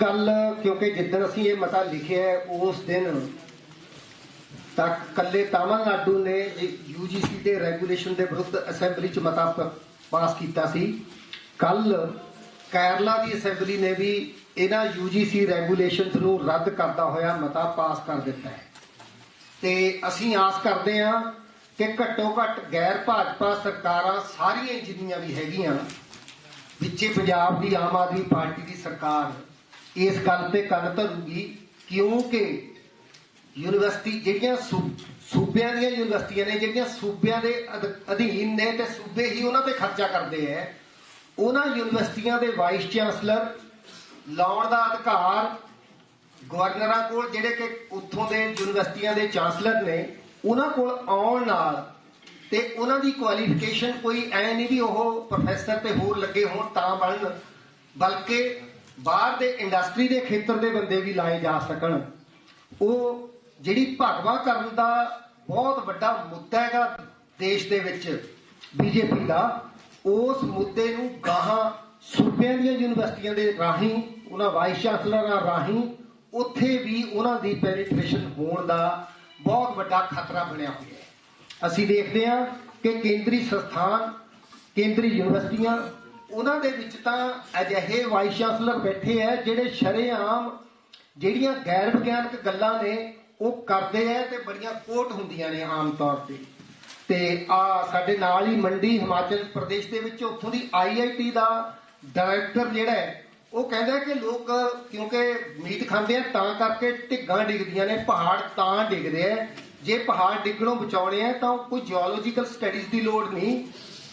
ਕੱਲ ਕਿਉਂਕਿ ਜਿੱਦਣ ਅਸੀਂ ਇਹ ਮਤਾ ਲਿਖਿਆ ਹੈ, ਉਸ ਦਿਨ ਤੱਕ ਕੱਲੇ ਤਾਮਿਲਨਾਡੂ ਨੇ ਯੂਜੀਸੀ ਦੇ ਰੈਗੂਲੇਸ਼ਨ ਦੇ ਵਿਰੁੱਧ ਅਸੈਂਬਲੀ 'ਚ ਮਤਾ ਪਾਸ ਕੀਤਾ ਸੀ। ਕੱਲ ਕੇਰਲਾ ਦੀ ਅਸੈਂਬਲੀ ਨੇ ਵੀ ਇਹਨਾਂ ਯੂਜੀਸੀ ਰੈਗੂਲੇਸ਼ਨਸ ਨੂੰ ਰੱਦ ਕਰਦਾ ਹੋਇਆ ਮਤਾ ਪਾਸ ਕਰ ਦਿੱਤਾ ਹੈ। ਤੇ ਅਸੀਂ ਆਸ ਕਰਦੇ ਹਾਂ ਕਿ ਘੱਟੋ ਘੱਟ ਗੈਰ ਭਾਜਪਾ ਸਰਕਾਰਾਂ ਸਾਰੀਆਂ ਜਿੰਨੀਆਂ ਵੀ ਹੈਗੀਆਂ ਵਿੱਚੇ ਪੰਜਾਬ ਦੀ ਆਮ ਆਦਮੀ ਪਾਰਟੀ ਦੀ ਸਰਕਾਰ ਇਸ ਗੱਲ ਤੇ ਕੰਨ ਧਰੂਗੀ, ਕਿਉਂਕਿ ਯੂਨੀਵਰਸਿਟੀ ਜਿਹੜੀਆਂ ਸੂਬਿਆਂ ਦੀਆਂ ਯੂਨੀਵਰਸਿਟੀਆਂ ਨੇ, ਜਿਹੜੀਆਂ ਸੂਬਿਆਂ ਦੇ ਅਧੀਨ ਨੇ ਤੇ ਸੂਬੇ ਹੀ ਉਹਨਾਂ ਤੇ ਖਰਚਾ ਕਰਦੇ ਐ, ਉਹਨਾਂ ਯੂਨੀਵਰਸਿਟੀਆਂ ਦੇ ਵਾਈਸ ਚਾਂਸਲਰ ਲਾਉਣ ਦਾ ਅਧਿਕਾਰ ਗਵਰਨਰਾਂ ਕੋਲ, ਜਿਹੜੇ ਕਿ ਉੱਥੋਂ ਦੇ ਯੂਨੀਵਰਸਿਟੀਆਂ ਦੇ ਚਾਂਸਲਰ ਨੇ, ਉਹਨਾਂ ਕੋਲ ਆਉਣ ਨਾਲ ਤੇ ਉਹਨਾਂ ਦੀ ਕੁਆਲੀਫਿਕੇਸ਼ਨ ਕੋਈ ਐ ਨਹੀਂ ਵੀ ਉਹ ਪ੍ਰੋਫੈਸਰ ਤੇ ਹੋਰ ਲੱਗੇ ਹੋਣ ਤਾਂ ਬਣਨ, ਬਲਕਿ ਬਾਹਰ ਦੇ ਇੰਡਸਟਰੀ ਦੇ ਖੇਤਰ ਦੇ ਬੰਦੇ ਵੀ ਲਾਏ ਜਾ ਸਕਣ। ਉਹ ਜਿਹੜੀ ਭਗਵਾ ਕਰਨ ਦਾ ਬਹੁਤ ਵੱਡਾ ਮੁੱਦਾ ਹੈਗਾ ਦੇਸ਼ ਦੇ ਵਿੱਚ, ਬੀਜੇਪੀ ਦਾ, ਉਸ ਮੁੱਦੇ ਨੂੰ ਗਾਹਾਂ ਸੂਬਿਆਂ ਦੀਆਂ ਯੂਨੀਵਰਸਿਟੀਆਂ ਦੇ ਰਾਹੀਂ, ਉਹਨਾਂ ਵਾਈਸ ਚਾਂਸਲਰਾਂ ਰਾਹੀਂ, ਉੱਥੇ ਵੀ ਉਹਨਾਂ ਦੀ ਪੈਨੀਟ੍ਰੇਸ਼ਨ ਹੋਣ ਦਾ ਬਹੁਤ ਵੱਡਾ ਖਤਰਾ ਬਣਿਆ ਹੋਇਆ ਹੈ। ਅਸੀਂ ਦੇਖਦੇ ਹਾਂ ਕਿ ਕੇਂਦਰੀ ਸੰਸਥਾਨ, ਕੇਂਦਰੀ ਯੂਨੀਵਰਸਿਟੀਆਂ ਉਹਨਾਂ ਦੇ ਵਿੱਚ ਤਾਂ ਅਜਿਹੇ ਵਾਈਸ ਚਾਂਸਲਰ ਬੈਠੇ ਆ ਜਿਹੜੇ ਸ਼ਰੇਆਮ ਜਿਹੜੀਆਂ ਗੈਰ ਵਿਗਿਆਨਕ ਗੱਲਾਂ ਨੇ ਉਹ ਕਰਦੇ ਆ ਤੇ ਬੜੀਆਂ ਕੋਟ ਹੁੰਦੀਆਂ ਨੇ ਆਮ ਤੌਰ ਤੇ। ਤੇ ਆ ਸਾਡੇ ਨਾਲ ਹੀ ਮੰਡੀ ਹਿਮਾਚਲ ਪ੍ਰਦੇਸ਼ ਦੇ ਵਿੱਚ ਉੱਥੋਂ ਦੀ ਆਈਆਈਟੀ ਦਾ ਡਾਇਰੈਕਟਰ ਜਿਹੜਾ ਹੈ, ਉਹ ਕਹਿੰਦਾ ਕਿ ਲੋਕ ਕਿਉਂਕਿ ਮੀਟ ਖਾਂਦੇ ਆ ਤਾਂ ਕਰਕੇ ਢਿੱਗਾਂ ਡਿੱਗਦੀਆਂ ਨੇ, ਪਹਾੜ ਤਾਂ ਡਿੱਗਦੇ ਆ। ਜੇ ਪਹਾੜ ਡਿੱਗਣੋਂ ਬਚਾਉਣੇ ਆ ਤਾਂ ਕੋਈ ਜਿਓਲੋਜੀਕਲ ਸਟੱਡੀਜ਼ ਦੀ ਲੋੜ ਨਹੀਂ।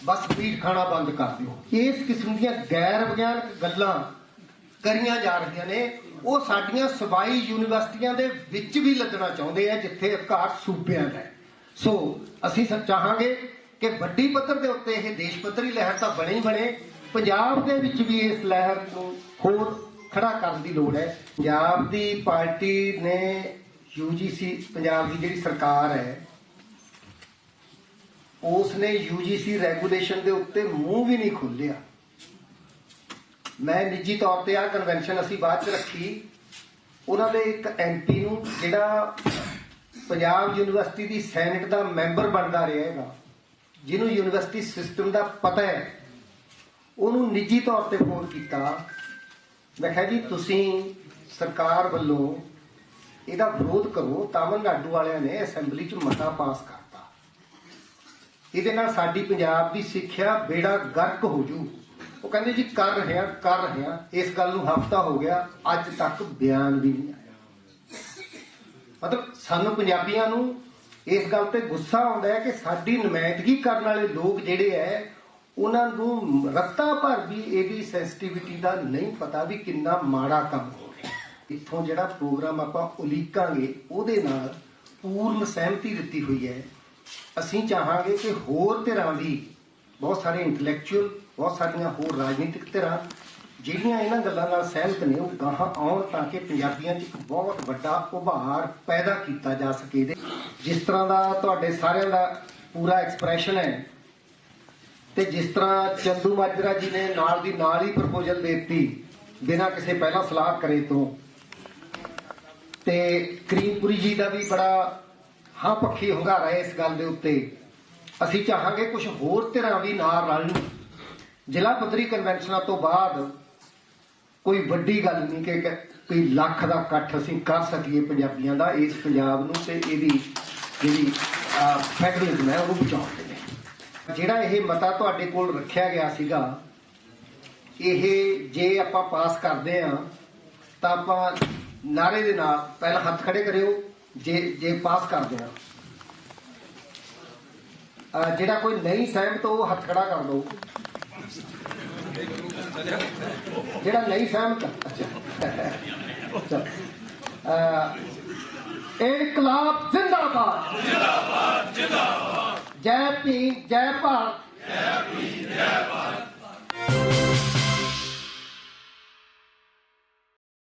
ਬਸ ਮੀਟ ਖਾਣਾ ਬੰਦ ਕਰ ਦਿਓ। ਇਸ ਕਿਸਮ ਦੀਆਂ ਗੈਰ ਵਿਗਿਆਨਕ ਗੱਲਾਂ ਕਰੀਆਂ ਜਾ ਰਹੀਆਂ ਨੇ। ਉਹ ਸਾਡੀਆਂ ਸਵਾਈ ਯੂਨੀਵਰਸਿਟੀਆਂ ਦੇ ਵਿੱਚ ਵੀ ਲੱਗਣਾ ਚਾਹੁੰਦੇ ਆ, ਜਿੱਥੇ ਅਧਿਕਾਰ ਸੂਬਿਆਂ ਦਾ ਸੋ ਅਸੀਂ ਸ- ਚਾਹਾਂਗੇ ਕਿ ਵੱਡੀ ਪੱਧਰ ਦੇ ਉੱਤੇ ਇਹ ਦੇਸ਼ ਪੱਧਰੀ ਲਹਿਰ ਤਾਂ ਬਣੇ ਹੀ ਬਣੇ। ਪੰਜਾਬ ਦੇ ਵਿੱਚ ਵੀ ਇਸ ਲਹਿਰ ਨੂੰ ਹੋਰ ਖੜਾ ਕਰਨ ਦੀ ਲੋੜ ਹੈ। ਪੰਜਾਬ ਦੀ ਪਾਰਟੀ ਨੇ ਯੂਜੀਸੀ ਪੰਜਾਬ ਦੀ ਜਿਹੜੀ ਸਰਕਾਰ ਹੈ ਉਸ ਨੇ ਯੂਜੀਸੀ ਰੈਗੂਲੇਸ਼ਨ ਦੇ ਉੱਤੇ ਮੂੰਹ ਵੀ ਨਹੀਂ ਖੋਲਿਆ ਮੈਂ ਨਿੱਜੀ ਤੌਰ ਤੇ ਆ ਕਨਵੈਨਸ਼ਨ ਅਸੀਂ ਬਾਅਦ ਚ ਰੱਖੀ। ਉਹਨਾਂ ਦੇ ਇੱਕ ਐਮਪੀ ਨੂੰ ਜਿਹੜਾ ਪੰਜਾਬ ਯੂਨੀਵਰਸਿਟੀ ਦੀ ਸੈਨੇਟ ਦਾ ਮੈਂਬਰ ਬਣਦਾ ਰਿਹਾ ਹੈਗਾ, ਜਿਹਨੂੰ ਯੂਨੀਵਰਸਿਟੀ ਸਿਸਟਮ ਦਾ ਪਤਾ ਹੈ, ਉਹਨੂੰ ਨਿੱਜੀ ਤੌਰ ਤੇ ਫੋਨ ਕੀਤਾ। ਮੈਂ ਕਿਹਾ ਜੀ, ਤੁਸੀਂ ਸਰਕਾਰ ਵੱਲੋਂ ਇਹਦਾ ਵਿਰੋਧ ਕਰੋ, ਤਾਮਿਲਨਾਡੂ ਵਾਲਿਆਂ ਨੇ ਅਸੈਂਬਲੀ 'ਚ ਮਤਾ ਪਾਸ ਕਰ ਇਹਦੇ ਨਾਲ ਸਾਡੀ ਪੰਜਾਬ ਦੀ ਸਿੱਖਿਆ ਬੇੜਾ ਗਰਕ ਹੋ ਜੂ। ਉਹ ਕਹਿੰਦੇ ਜੀ, ਕਰ ਰਹੇ ਕਰ ਰਹੇ। ਇਸ ਗੱਲ ਨੂੰ ਹਫਤਾ ਹੋ ਗਿਆ, ਅੱਜ ਤੱਕ ਬਿਆਨ ਵੀ ਨਹੀਂ ਆਇਆ। ਮਤਲਬ ਸਾਨੂੰ ਪੰਜਾਬੀਆਂ ਨੂੰ ਇਸ ਗੱਲ ਤੇ ਗੁੱਸਾ ਆਉਂਦਾ ਹੈ ਕਿ ਸਾਡੀ ਨੁਮਾਇੰਦਗੀ ਕਰਨ ਵਾਲੇ ਲੋਕ ਜਿਹੜੇ ਐ, ਉਹਨਾਂ ਨੂੰ ਰੱਤਾ ਭਰ ਵੀ ਇਹਦੀ ਸੈਂਸਿਟੀਵਿਟੀ ਦਾ ਨਹੀਂ ਪਤਾ ਵੀ ਕਿੰਨਾ ਮਾੜਾ ਕੰਮ ਹੋ ਰਿਹਾ। ਇੱਥੋਂ ਜਿਹੜਾ ਪ੍ਰੋਗਰਾਮ ਆਪਾਂ ਉਲੀਕਾਂਗੇ, ਉਹਦੇ ਨਾਲ ਪੂਰਨ ਸਹਿਮਤੀ ਦਿੱਤੀ ਹੋਈ ਹੈ। ਅਸੀਂ ਚਾਹਾਂਗੇ ਕਿ ਹੋਰ ਧਿਰਾਂ ਵੀ ਬਹੁਤ ਸਾਰੇ ਇੰਟੈਲੈਕਚੁਅਲ ਬਹੁਤ ਸਾਰੀਆਂ ਹੋਰ ਰਾਜਨੀਤਿਕ ਧਿਰਾਂ ਜਿਹੜੀਆਂ ਇਹਨਾਂ ਗੱਲਾਂ ਨਾਲ ਸਹਿਮਤ ਨੇ, ਉਹ ਗਾਹਾਂ ਆਉਣ ਤਾਂ ਕਿ ਪੰਜਾਬੀਆਂ 'ਚ ਇੱਕ ਬਹੁਤ ਵੱਡਾ ਉਭਾਰ ਪੈਦਾ ਕੀਤਾ ਜਾ ਸਕੇ ਇਹਦੇ ਜਿਸ ਤਰ੍ਹਾਂ ਦਾ ਤੁਹਾਡੇ ਸਾਰਿਆਂ ਦਾ ਪੂਰਾ ਐਕਸਪ੍ਰੈਸ਼ਨ ਹੈ ਤੇ ਜਿਸ ਤਰ੍ਹਾਂ ਚੰਦੂ ਮਾਜਰਾ ਜੀ ਨੇ ਨਾਲ ਦੀ ਨਾਲ ਹੀ ਪ੍ਰਪੋਜ਼ਲ ਦਿੱਤੀ, ਬਿਨਾਂ ਕਿਸੇ ਪਹਿਲਾਂ ਸਲਾਹ ਕਰੇ ਤੋਂ। ਤੇ ਕਰੀਮਪੁਰੀ ਜੀ ਦਾ ਵੀ ਬੜਾ ਹਾਂ, ਪੱਖੀ ਹੁੰਗਾਰਾ ਹੈ ਇਸ ਗੱਲ ਦੇ ਉੱਤੇ। ਅਸੀਂ ਚਾਹਾਂਗੇ ਕੁਝ ਹੋਰ ਧਿਰਾਂ ਵੀ ਨਾਲ ਰਲਣ ਜ਼ਿਲ੍ਹਾ ਪੱਧਰੀ ਕਨਵੈਨਸ਼ਨਾਂ ਤੋਂ ਬਾਅਦ ਕੋਈ ਵੱਡੀ ਗੱਲ ਨਹੀਂ ਕਿ ਕੋਈ ਲੱਖ ਦਾ ਇਕੱਠ ਅਸੀਂ ਕਰ ਸਕੀਏ ਪੰਜਾਬੀਆਂ ਦਾ। ਇਸ ਪੰਜਾਬ ਨੂੰ ਤੇ ਇਹਦੀ ਜਿਹੜੀ ਫੈਡਰਲਿਜ਼ਮ ਹੈ ਉਹਨੂੰ ਬਚਾਉਣ ਦੇ ਲਈ। ਜਿਹੜਾ ਇਹ ਮਤਾ ਤੁਹਾਡੇ ਕੋਲ ਰੱਖਿਆ ਗਿਆ ਸੀਗਾ, ਇਹ ਜੇ ਆਪਾਂ ਪਾਸ ਕਰਦੇ ਆ ਤਾਂ ਆਪਾਂ ਨਾਰੇ ਦੇ ਨਾਲ ਪਹਿਲਾਂ ਹੱਥ ਖੜੇ ਕਰਿਓ। ਜੇ ਜੇ ਪਾਸ ਕਰਦੇ ਆ ਅਹ ਜਿਹੜਾ ਕੋਈ ਨਹੀਂ ਸਹਿਮਤ ਉਹ ਹੱਥ ਖੜਾ ਕਰ ਦਿਓ ਜਿਹੜਾ ਨਹੀਂ ਸਹਿਮਤ ਅੱਛਾ ਚਲੋ। ਅਹ ਇਨਕਲਾਬ ਜ਼ਿੰਦਾਬਾਦ ਜ਼ਿੰਦਾਬਾਦ ਜ਼ਿੰਦਾਬਾਦ ਜੈ ਭੀਮ ਜੈ ਭਾਰਤ ਜੈ ਭੀਮ ਜੈ